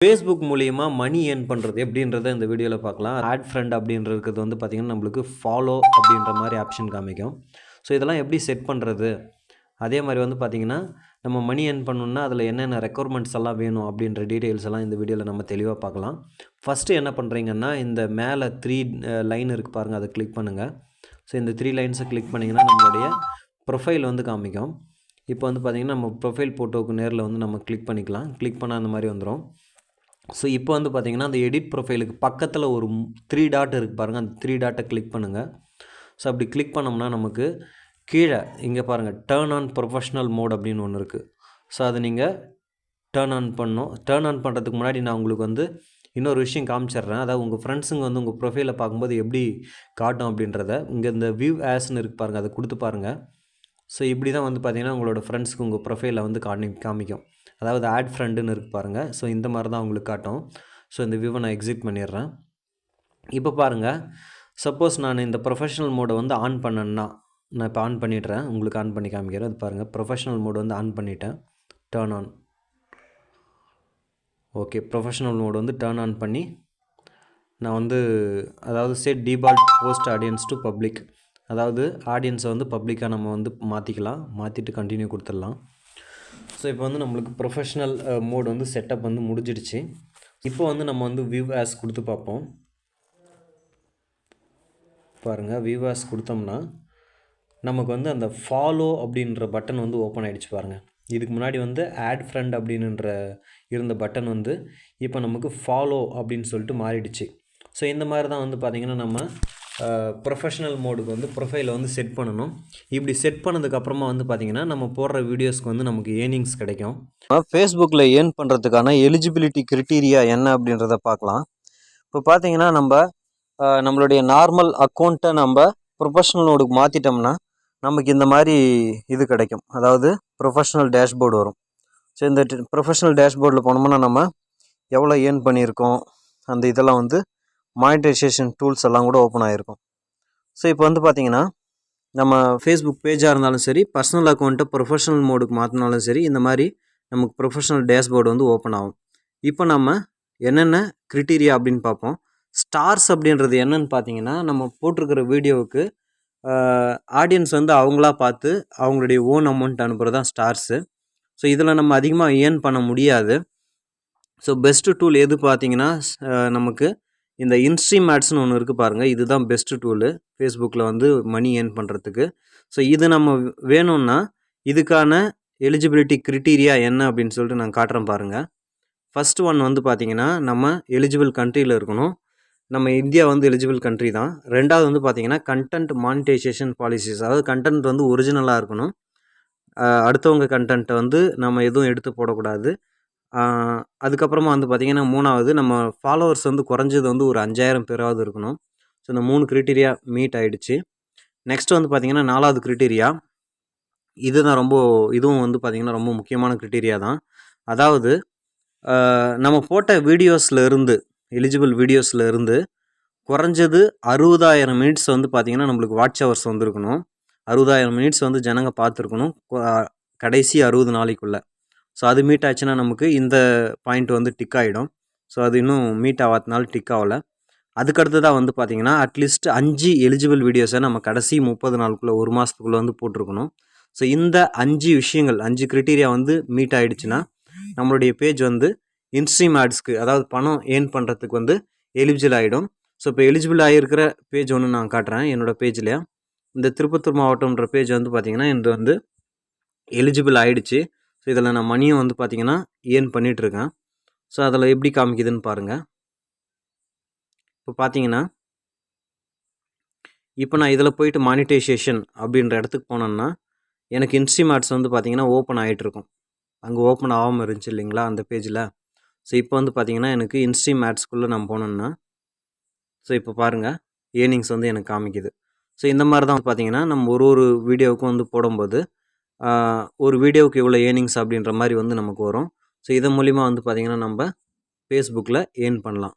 Facebook மூலியமாக money earn பண்ணுறது எப்படின்றத இந்த வீடியோவில் பார்க்கலாம். ஆட் ஃப்ரெண்ட் அப்படின்றது வந்து பார்த்திங்கன்னா நம்மளுக்கு ஃபாலோ அப்படின்ற மாதிரி ஆப்ஷன் காமிக்கும். ஸோ இதெல்லாம் எப்படி செட் பண்ணுறது அதே மாதிரி வந்து பார்த்திங்கன்னா நம்ம மணி ஏர்ன் பண்ணணுன்னா அதில் என்னென்ன ரெக்குவயர்மெண்ட்ஸ் எல்லாம் வேணும் அப்படின்ற டீட்டெயில்ஸ் எல்லாம் இந்த வீடியோவில் நம்ம தெளிவாக பார்க்கலாம். ஃபஸ்ட்டு என்ன பண்ணுறீங்கன்னா இந்த மேலே த்ரீ லைன் இருக்குது பாருங்கள் அதை கிளிக் பண்ணுங்கள் ஸோ இந்த த்ரீ லைன்ஸை கிளிக் பண்ணிங்கன்னா நம்மளுடைய ப்ரொஃபைல் வந்து காமிக்கும். இப்போ வந்து பார்த்திங்கன்னா நம்ம ப்ரொஃபைல் ஃபோட்டோவுக்கு நேரில் வந்து நம்ம கிளிக் பண்ணிக்கலாம். கிளிக் பண்ணால் அந்த மாதிரி வந்துடும் ஸோ இப்போ வந்து பார்த்திங்கன்னா அந்த எடிட் ப்ரொஃபைலுக்கு பக்கத்தில் ஒரு த்ரீ டாட் இருக்குது பாருங்கள் அந்த த்ரீ டாட்டை கிளிக் பண்ணுங்கள் ஸோ அப்படி கிளிக் பண்ணோம்னா நமக்கு கீழே இங்கே பாருங்கள் டேர்ன் ஆன் ப்ரொஃபஷ்னல் மோட் அப்படின்னு ஒன்று இருக்குது ஸோ அதை நீங்கள் டேர்ன் ஆன் பண்ணணும். டேர்ன் ஆன் பண்ணுறதுக்கு முன்னாடி நான் உங்களுக்கு வந்து இன்னொரு விஷயம் காமிச்சிட்றேன். அதாவது உங்கள் ஃப்ரெண்ட்ஸுங்க வந்து உங்கள் ப்ரொஃபைலை பார்க்கும்போது எப்படி காட்டும் அப்படின்றத இங்கே இந்த வியூ ஆஸ்ன்னு இருக்கு பாருங்கள் அதை கொடுத்து பாருங்கள் ஸோ இப்படி தான் வந்து பார்த்திங்கன்னா உங்களோட ஃப்ரெண்ட்ஸுக்கு உங்கள் ப்ரொஃபைலை வந்து காமி காமிக்கும். அதாவது ஆட் ஃப்ரெண்டுன்னு இருக்கு பாருங்கள் ஸோ இந்த மாதிரி தான் உங்களுக்கு காட்டும். ஸோ இந்த வியூவை நான் எக்ஸிட் பண்ணிடுறேன். இப்போ பாருங்கள் சப்போஸ் நான் இந்த ப்ரொஃபஷனல் மோடை வந்து ஆன் பண்ணேன்னா நான் இப்போ ஆன் பண்ணிடுறேன். உங்களுக்கு ஆன் பண்ணி காமிக்கிறேன். அது பாருங்கள் ப்ரொஃபஷனல் மோடு வந்து ஆன் பண்ணிட்டேன். Turn on okay professional mode வந்து டேர்ன் ஆன் பண்ணி நான் வந்து அதாவது set default post audience to public அதாவது ஆடியன்ஸை வந்து பப்ளிக்காக நம்ம வந்து மாற்றிக்கலாம் மாற்றிட்டு கண்டினியூ கொடுத்துடலாம். ஸோ இப்போ வந்து நம்மளுக்கு ப்ரொஃபஷ்னல் மோட் uh, வந்து செட்டப் வந்து முடிஞ்சிடுச்சு. இப்போ வந்து நம்ம வந்து வியூ ஆஸ் கொடுத்து பார்ப்போம். பாருங்கள் வியூ ஆஸ் கொடுத்தோம்னா நமக்கு வந்து அந்த ஃபாலோ அப்படின்ற பட்டன் வந்து ஓப்பன் ஆகிடுச்சு பாருங்கள் இதுக்கு முன்னாடி வந்து ஆட் ஃப்ரெண்ட் அப்படின்ற இருந்த பட்டன் வந்து இப்போ நமக்கு ஃபாலோ அப்படின்னு சொல்லிட்டு மாறிடுச்சு. ஸோ இந்த மாதிரி தான் வந்து பார்த்திங்கன்னா நம்ம ப்ரொஃபஷனல் மோடுக்கு வந்து ப்ரொஃபைலை வந்து செட் பண்ணணும். இப்படி செட் பண்ணதுக்கப்புறமா வந்து பார்த்திங்கன்னா நம்ம போடுற வீடியோஸ்க்கு வந்து நமக்கு ஏர்னிங்ஸ் கிடைக்கும். ஃபேஸ்புக்கில் ஏர்ன் பண்ணுறதுக்கான எலிஜிபிலிட்டி க்ரிட்டீரியா என்ன அப்படின்றத பார்க்கலாம். இப்போ பார்த்தீங்கன்னா நம்ம நம்மளுடைய நார்மல் அக்கௌண்ட்டை நம்ம ப்ரொஃபஷனல் மோடுக்கு மாற்றிட்டோம்னா நமக்கு இந்த மாதிரி இது கிடைக்கும். அதாவது ப்ரொஃபஷனல் டேஷ்போர்டு வரும். ஸோ இந்த ப்ரொஃபஷனல் டேஷ்போர்டில் போனோம்னா நம்ம எவ்வளோ ஏர்ன் பண்ணியிருக்கோம் அந்த இதெல்லாம் வந்து மானிட்டைசேஷன் டூல்ஸ் எல்லாம் கூட ஓப்பன் ஆகிருக்கும் ஸோ இப்போ வந்து பார்த்திங்கன்னா நம்ம ஃபேஸ்புக் பேஜாக இருந்தாலும் சரி பர்சனல் அக்கௌண்ட்டை ப்ரொஃபஷனல் மோடுக்கு மாற்றினாலும் சரி இந்த மாதிரி நமக்கு ப்ரொஃபஷனல் டேஷ்போர்டு வந்து ஓப்பன் ஆகும். இப்போ நம்ம என்னென்ன க்ரிட்டீரியா அப்படின்னு பார்ப்போம். ஸ்டார்ஸ் அப்படின்றது என்னன்னு பார்த்தீங்கன்னா நம்ம போட்டிருக்கிற வீடியோவுக்கு ஆடியன்ஸ் வந்து அவங்களா பார்த்து அவங்களுடைய ஓன் அமௌண்ட் அனுப்புகிறது தான் ஸ்டார்ஸு ஸோ இதில் நம்ம அதிகமாக ஏர்ன் பண்ண முடியாது. ஸோ பெஸ்ட்டு டூல் எது பார்த்தீங்கன்னா நமக்கு இந்த இன்ஸ்ட்ரீம் ஆட்ஸ்னு ஒன்று இருக்குது பாருங்கள் இதுதான் பெஸ்ட்டு டூலு ஃபேஸ்புக்கில் வந்து மணி ஏர்ன் பண்ணுறதுக்கு ஸோ இது நம்ம வேணும்னா இதுக்கான எலிஜிபிலிட்டி க்ரிட்டீரியா என்ன அப்படின்னு சொல்லிட்டு நான் காட்டுறேன் பாருங்கள் ஃபஸ்ட் ஒன் வந்து பார்த்திங்கன்னா நம்ம எலிஜிபிள் கண்ட்ரியில் இருக்கணும். நம்ம இந்தியா வந்து எலிஜிபிள் கண்ட்ரி தான். ரெண்டாவது வந்து பார்த்திங்கன்னா கண்டென்ட் மானிட்டைசேஷன் பாலிசிஸ் அதாவது கண்டென்ட் வந்து ஒரிஜினலாக இருக்கணும். அடுத்தவங்க கண்டென்ட்டை வந்து நம்ம எதுவும் எடுத்து போடக்கூடாது. அதுக்கப்புறமா வந்து பார்த்திங்கன்னா மூணாவது நம்ம ஃபாலோவர்ஸ் வந்து குறைஞ்சது வந்து ஒரு அஞ்சாயிரம் பேராவது இருக்கணும். ஸோ இந்த மூணு க்ரிட்டீரியா மீட் ஆகிடுச்சு நெக்ஸ்ட் வந்து பார்த்திங்கன்னா நாலாவது க்ரிட்டீரியா இது தான் ரொம்ப இதுவும் வந்து பார்த்திங்கன்னா ரொம்ப முக்கியமான க்ரிட்டீரியா தான். அதாவது நம்ம போட்ட வீடியோஸில் இருந்து எலிஜிபிள் வீடியோஸில் இருந்து குறைஞ்சது அறுபதாயிரம் மினிட்ஸ் வந்து பார்த்திங்கன்னா நம்மளுக்கு வாட்ச் ஹவர்ஸ் வந்துருக்கணும். அறுபதாயிரம் மினிட்ஸ் வந்து ஜனங்க பார்த்துருக்கணும் கடைசி அறுபது நாளைக்குள்ளே. ஸோ அது மீட் ஆச்சுன்னா நமக்கு இந்த பாயிண்ட் வந்து டிக் ஆகிடும் ஸோ அது இன்னும் மீட் ஆகாதனால டிக் ஆகலை. அதுக்கடுத்ததாக வந்து பார்த்திங்கன்னா அட்லீஸ்ட் அஞ்சு எலிஜிபிள் வீடியோஸை நம்ம கடைசி முப்பது நாளுக்குள்ளே ஒரு மாதத்துக்குள்ளே வந்து போட்டிருக்கணும். ஸோ இந்த அஞ்சு விஷயங்கள் அஞ்சு க்ரிட்டீரியா வந்து மீட் ஆகிடுச்சுன்னா நம்மளுடைய பேஜ் வந்து இன்ஸ்ட்ரீம் ஆட்ஸ்க்கு அதாவது பணம் ஏர்ன் பண்ணுறதுக்கு வந்து எலிஜிபிள் ஆகிடும் ஸோ இப்போ எலிஜிபிள் ஆகியிருக்கிற பேஜ் ஒன்று நான் காட்டுறேன் என்னோடய பேஜில் இந்த திருப்பத்தூர் மாவட்டம்ன்ற பேஜ் வந்து பார்த்திங்கன்னா இது வந்து எலிஜிபிள் ஆகிடுச்சு ஸோ இதில் நான் மணியும் வந்து பார்த்திங்கன்னா ஏர்ன் பண்ணிகிட்ருக்கேன் ஸோ அதில் எப்படி காமிக்குதுன்னு பாருங்கள் இப்போ பார்த்தீங்கன்னா இப்போ நான் இதில் போயிட்டு மானிட்டைசேஷன் அப்படின்ற இடத்துக்கு போனேன்னா எனக்கு இன்ஸ்ட்ரீமார்ட்ஸ் வந்து பார்த்திங்கன்னா ஓப்பன் ஆகிட்டுருக்கும் அங்கே ஓப்பன் ஆகாமல் இருந்துச்சு இல்லைங்களா அந்த பேஜில் ஸோ இப்போ வந்து பார்த்திங்கன்னா எனக்கு இன்ஸ்ட்ரீம் ஆட்ஸ்க்குள்ளே நான் போனேன்னா ஸோ இப்போ பாருங்கள் ஏர்னிங்ஸ் வந்து எனக்கு காமிக்குது. ஸோ இந்த மாதிரி தான் பார்த்தீங்கன்னா நம்ம ஒரு ஒரு வீடியோவுக்கும் வந்து போடும்போது ஒரு வீடியோவுக்கு இவ்வளோ ஏர்னிங்ஸ் அப்படின்ற மாதிரி வந்து நமக்கு வரும். ஸோ இதன் மூலிமா வந்து பார்த்திங்கன்னா நம்ம ஃபேஸ்புக்கில் ஏர்ன் பண்ணலாம்.